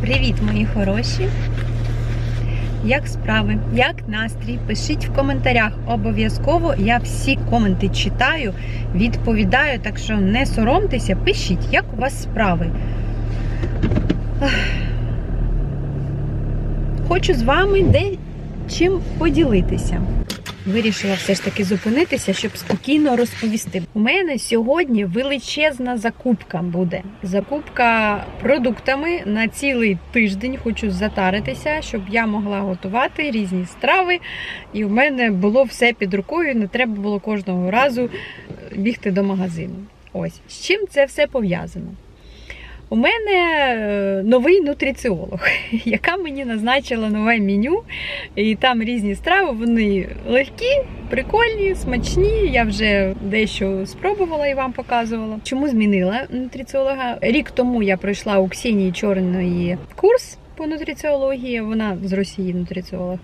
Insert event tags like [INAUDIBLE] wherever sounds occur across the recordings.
Привіт, мої хороші! Як справи? Як настрій? Пишіть в коментарях. Обов'язково я всі коменти читаю, відповідаю, так що не соромтеся, пишіть, як у вас справи. Хочу з вами де чим поділитися. Вирішила все ж таки зупинитися, щоб спокійно розповісти. У мене сьогодні величезна закупка буде. Закупка продуктами на цілий тиждень. Хочу затаритися, щоб я могла готувати різні страви. І в мене було все під рукою. Не треба було кожного разу бігти до магазину. Ось з чим це все пов'язано. У мене е, новий нутриціолог, [LAUGHS] яка мені назначила нове меню. І там різні страви, вони легкі, прикольні, смачні. Я вже дещо спробувала і вам показувала. Чому змінила нутриціолога? Рік тому я пройшла у Ксенії Чорної курс по нутриціології. Вона з Росії нутриціолог.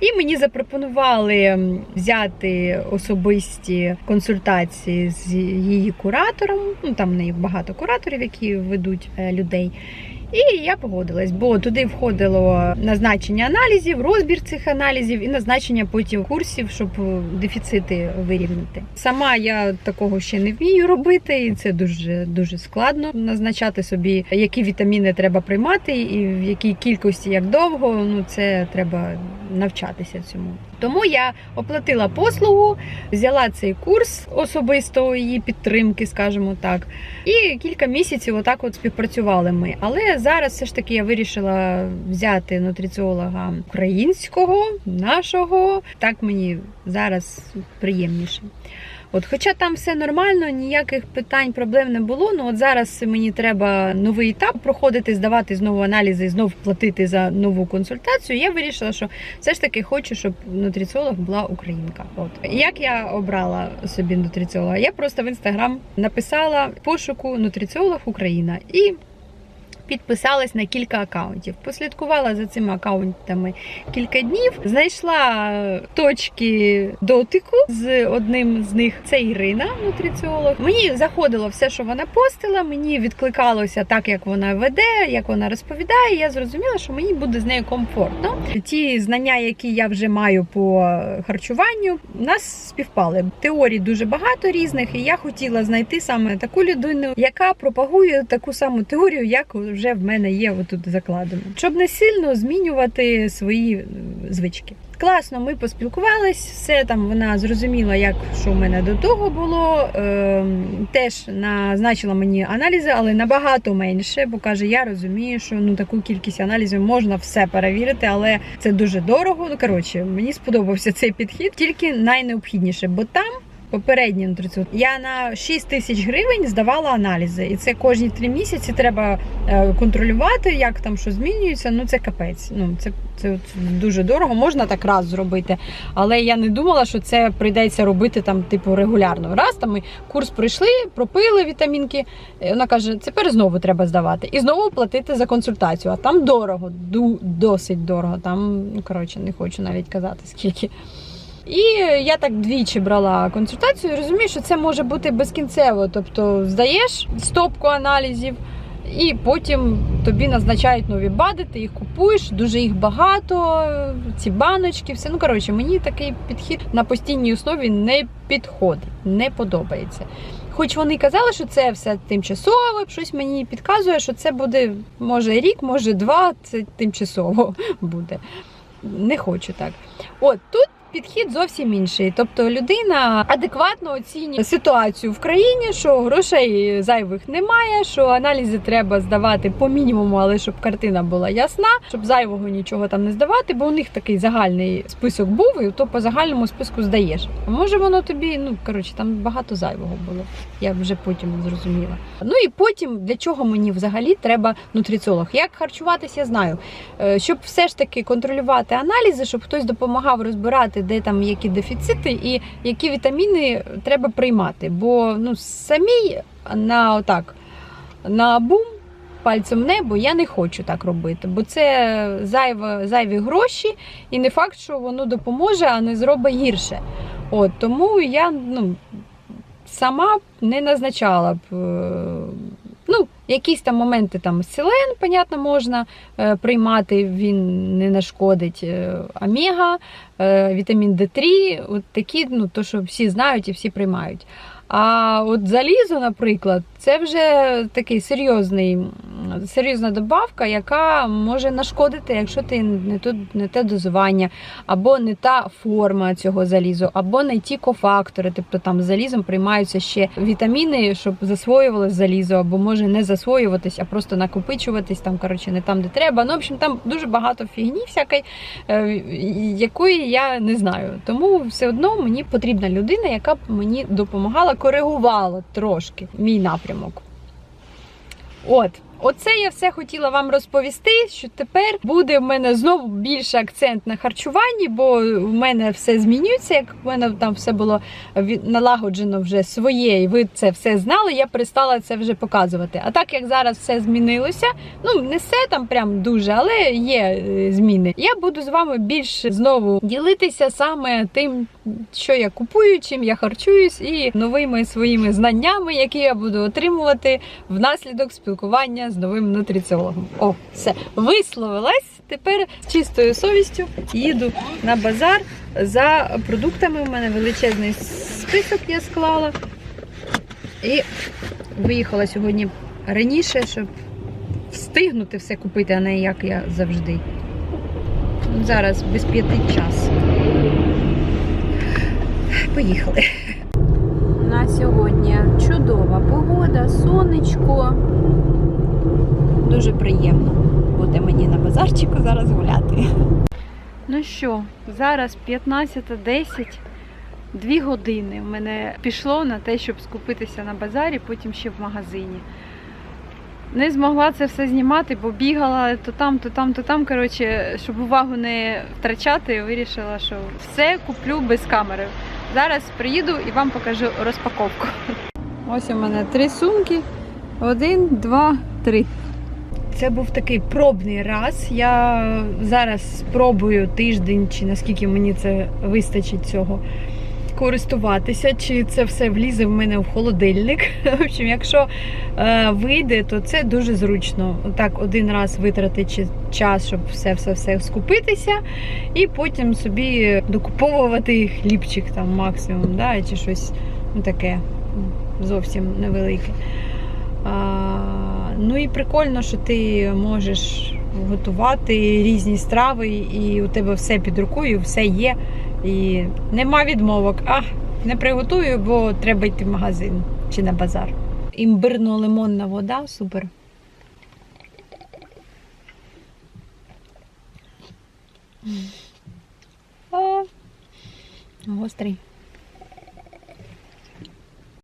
І мені запропонували взяти особисті консультації з її куратором. Ну там в неї багато кураторів, які ведуть е, людей. І я погодилась, бо туди входило назначення аналізів, розбір цих аналізів і назначення потім курсів, щоб дефіцити вирівняти. Сама я такого ще не вмію робити, і це дуже дуже складно назначати собі, які вітаміни треба приймати, і в якій кількості, як довго. Ну це треба навчатися цьому. Тому я оплатила послугу, взяла цей курс особистої її підтримки, скажімо так, і кілька місяців отак от співпрацювали ми. Але зараз все ж таки я вирішила взяти нутриціолога українського, нашого. Так мені зараз приємніше. От, хоча там все нормально, ніяких питань, проблем не було. Ну от зараз мені треба новий етап проходити, здавати знову аналізи, знов платити за нову консультацію. Я вирішила, що все ж таки хочу, щоб нутриціолог була українка. От як я обрала собі нутриціолога? Я просто в інстаграм написала пошуку нутриціолог Україна і. Підписалась на кілька акаунтів, послідкувала за цими акаунтами кілька днів. Знайшла точки дотику з одним з них. Це Ірина, нутриціолог. Мені заходило все, що вона постила. Мені відкликалося так, як вона веде, як вона розповідає. Я зрозуміла, що мені буде з нею комфортно. Ті знання, які я вже маю по харчуванню, нас співпали. Теорій дуже багато різних, і я хотіла знайти саме таку людину, яка пропагує таку саму теорію, як вже в мене є отут закладено, щоб не сильно змінювати свої е, звички. Класно, ми поспілкувались, все там вона зрозуміла, як що в мене до того було. Е, теж назначила мені аналізи, але набагато менше, бо каже, я розумію, що ну таку кількість аналізів можна все перевірити, але це дуже дорого. Ну коротше, мені сподобався цей підхід, тільки найнеобхідніше, бо там. Попередній нутриціолог. Я на 6 тисяч гривень здавала аналізи, і це кожні три місяці треба е, контролювати, як там що змінюється. Ну це капець. Ну це, це дуже дорого. Можна так раз зробити, але я не думала, що це прийдеться робити там, типу, регулярно. Раз там ми курс пройшли, пропили вітамінки. Вона каже, тепер знову треба здавати і знову платити за консультацію. А там дорого, досить дорого. Там ну коротше не хочу навіть казати скільки. І я так двічі брала консультацію і розумію, що це може бути безкінцево. Тобто здаєш стопку аналізів, і потім тобі назначають нові бади, ти їх купуєш, дуже їх багато, ці баночки, все. Ну коротше, мені такий підхід на постійній основі не підходить, не подобається. Хоч вони казали, що це все тимчасово, щось мені підказує, що це буде може рік, може два, це тимчасово [LAUGHS] буде. Не хочу так. От тут підхід зовсім інший. Тобто людина адекватно оцінює ситуацію в країні, що грошей зайвих немає, що аналізи треба здавати по мінімуму, але щоб картина була ясна, щоб зайвого нічого там не здавати, бо у них такий загальний список був, і то по загальному списку здаєш. А може воно тобі, ну коротше, там багато зайвого було. Я вже потім зрозуміла. Ну і потім для чого мені взагалі треба нутриціолог? Як харчуватися, я знаю. Е, Щоб все ж таки контролювати аналізи, щоб хтось допомагав розбирати, де там які дефіцити і які вітаміни треба приймати. Бо ну самій на отак на бум. Пальцем в небо я не хочу так робити, бо це зайве, зайві гроші, і не факт, що воно допоможе, а не зробить гірше. От тому я ну, сама не назначала б. Якісь там моменти там селен, понятно, можна е, приймати, він не нашкодить. Е, омега, е, вітамін Д3, от такі, ну то, що всі знають і всі приймають. А от залізо, наприклад, це вже такий серйозний, серйозна добавка, яка може нашкодити, якщо ти не, тут, не те дозування, або не та форма цього залізу, або не ті кофактори. Тобто там залізом приймаються ще вітаміни, щоб засвоювалось залізо, або може не засвоюватись, а просто накопичуватись там, коротше, не там, де треба. Ну, в общем, там дуже багато фігні всякої, е, якої я не знаю. Тому все одно мені потрібна людина, яка б мені допомагала, коригувала трошки мій напрямок. От. Оце я все хотіла вам розповісти, що тепер буде в мене знову більше акцент на харчуванні, бо в мене все змінюється. Як в мене там все було налагоджено вже своє, і ви це все знали, я перестала це вже показувати. А так як зараз все змінилося, ну не все там прям дуже, але є е, зміни. Я буду з вами більше знову ділитися саме тим, що я купую, чим я харчуюсь, і новими своїми знаннями, які я буду отримувати внаслідок спілкування з новим нутриціологом. О, все висловилась. Тепер з чистою совістю їду на базар за продуктами. У мене величезний список я склала. І виїхала сьогодні раніше, щоб встигнути все купити, а не як я завжди. Зараз без п'яти час. Поїхали. На сьогодні чудова погода, сонечко. Дуже приємно буде мені на базарчику зараз гуляти. Ну що, зараз 15.10, дві години в мене пішло на те, щоб скупитися на базарі, потім ще в магазині. Не змогла це все знімати, бо бігала то там, то там, то там. Коротше, щоб увагу не втрачати, вирішила, що все куплю без камери. Зараз приїду і вам покажу розпаковку. Ось у мене три сумки. Один, два, три. Це був такий пробний раз. Я зараз спробую тиждень, чи наскільки мені це вистачить цього користуватися, чи це все влізе в мене в холодильник. [LAUGHS] В общем, якщо е, вийде, то це дуже зручно. Так, один раз витратити час, щоб все все все скупитися, і потім собі докуповувати хлібчик там максимум, да, чи щось ну, таке зовсім невелике. А, ну і прикольно, що ти можеш готувати різні страви, і у тебе все під рукою, все є. І нема відмовок. А, не приготую, бо треба йти в магазин чи на базар. Імбирно-лимонна вода, супер. А, гострий.